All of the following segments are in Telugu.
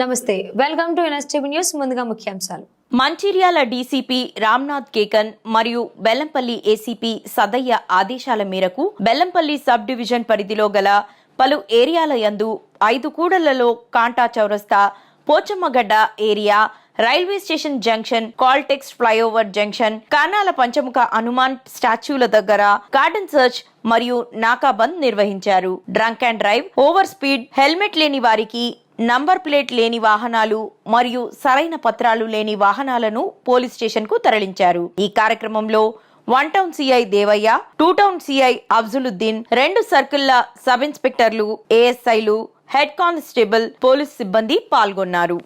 నమస్తే. వెల్కమ్ టు ఎన్ఎస్టీవీ న్యూస్ ముందుగా ముఖ్యాంశాలు. మంచిర్యాల డీసీపీ రామ్నాథ్ కేకన్ మరియు బెల్లంపల్లి ఏసీపీ సదయ్య ఆదేశాల మేరకు బెల్లంపల్లి సబ్ డివిజన్ పరిధిలో గల పలు ఏరియాల యందు ఐదు కూడలలో కాంటా చౌరస్తా Pochammagadda area railway station junction Caltex flyover junction Kanala Panchamukha Hanuman స్టాచ్యూల దగ్గర గార్డెన్ సర్చ్ మరియు నాకాబంద్ నిర్వహించారు. Drunk and drive over speed helmet లేని వారికి నంబర్ ప్లేట్ లేని వాహనాలు మరియు సరైన పత్రాలు లేని వాహనాలను పోలీస్ స్టేషన్కు తరలించారు. ఈ కార్యక్రమంలో one town CI Devaiah two town CI Afzaluddin రెండు సర్కిళ్ళ సబ్ ఇన్స్పెక్టర్లు ఏఎస్ఐలు హెడ్ కానిస్టేబుల్ పోలీస్ సిబ్బంది పాల్గొన్నారు.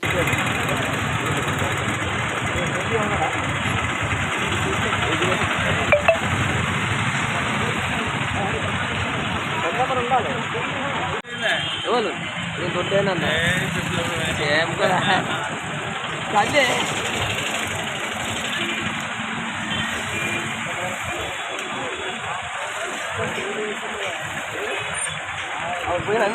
ఎవరు నేను కొట్టేనన్నా ఏం కదా. అదే పోయినా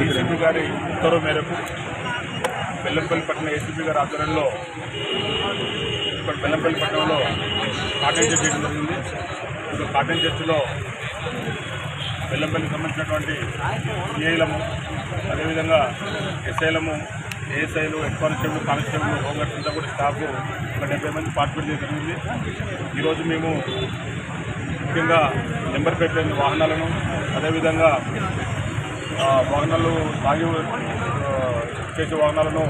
డీసీపీ గారి ఉత్తర్వు మేరకు బెల్లంపల్లి పట్టణ ఏసీపీ గారి ఆధ్వర్యంలో ఇక్కడ బెల్లంపల్లి పట్టణంలో కాటన్ చర్చ్ చేయడం జరిగింది ఇక్కడ కాటన్ చర్చిలో బెల్లంపల్లికి సంబంధించినటువంటి ఏఐలము అదేవిధంగా ఎస్ఐలము ఏఎస్ఐలు head constable constable home guards అంతా కూడా స్టాఫ్ ఒక డెబ్బై మంది పార్టిసిపేట్ జరిగింది. ఈరోజు మేము ముఖ్యంగా నెంబర్ ప్లేట్ లేని వాహనాలను అదేవిధంగా ఆ, వాహనాలు తాగి చేసే వాహనాలను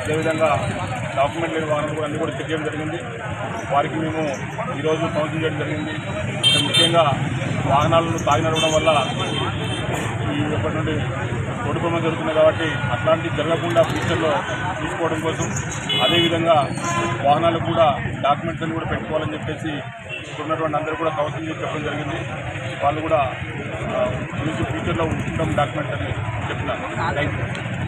అదేవిధంగా డాక్యుమెంట్ లేని వాహనాలు కూడా అన్నీ కూడా చెక్ చేయడం జరిగింది. వారికి మేము ఈరోజు కౌన్సిల్ చేయడం జరిగింది. ముఖ్యంగా వాహనాలను తాగి నడవడం వల్ల ఈ ఇప్పటి నుండి రోడ్డు ప్రమాదం జరుగుతున్నాయి కాబట్టి అట్లాంటివి జరగకుండా ఫ్యూచర్లో తీసుకోవడం కోసం అదేవిధంగా వాహనాలు కూడా డాక్యుమెంట్స్ అని కూడా పెట్టుకోవాలని చెప్పేసి ఇక్కడ అందరూ కూడా కౌన్సిలింగ్ చెప్పడం జరిగింది. వాళ్ళు కూడా గురించి ఫ్యూచర్లో ఉంచుకుంటాం డాక్యుమెంట్స్ అని చెప్పినారు థ్యాంక్ యూ